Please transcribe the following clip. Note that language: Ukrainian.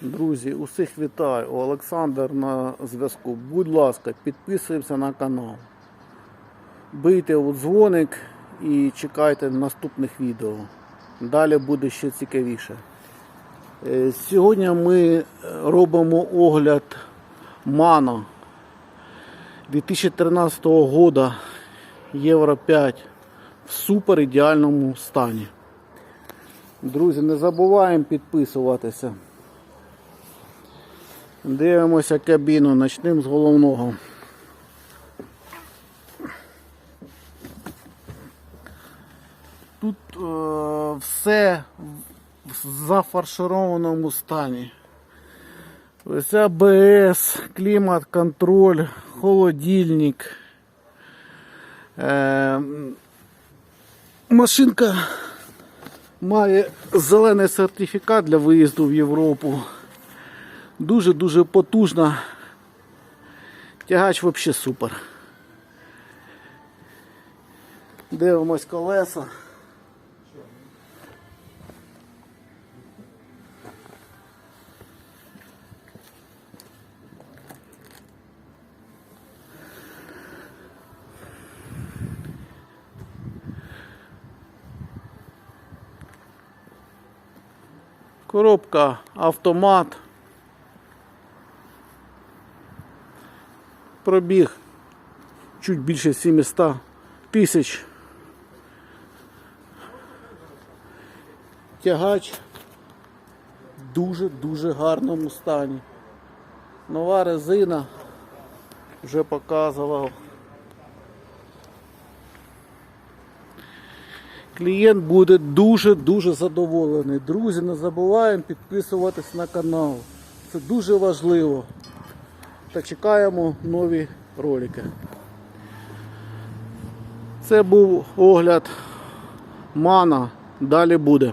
Друзі, усіх вітаю. Олександр на зв'язку. Будь ласка, підписуємося на канал. Бийте у дзвоник і чекайте наступних відео. Далі буде ще цікавіше. Е, Сьогодні ми робимо огляд Мано 2013 года Євро 5 в супер ідеальному стані. Друзі, не забуваємо підписуватися. Дивимося кабіну, почнемо з головного. Тут е, все в зафаршированому стані. Ось АБС, клімат, контроль, холодильник. Е, машинка має зелений сертифікат для виїзду в Європу. Дуже-дуже потужна. Тягач взагалі супер. Дивимось колеса. Коробка автомат. Пробіг чуть більше 700 тисяч. Тягач в дуже-дуже гарному стані. Нова резина вже показував. Клієнт буде дуже-дуже задоволений. Друзі, не забуваємо підписуватись на канал. Це дуже важливо. Та чекаємо нові ролики. Це був огляд Мана. Далі буде.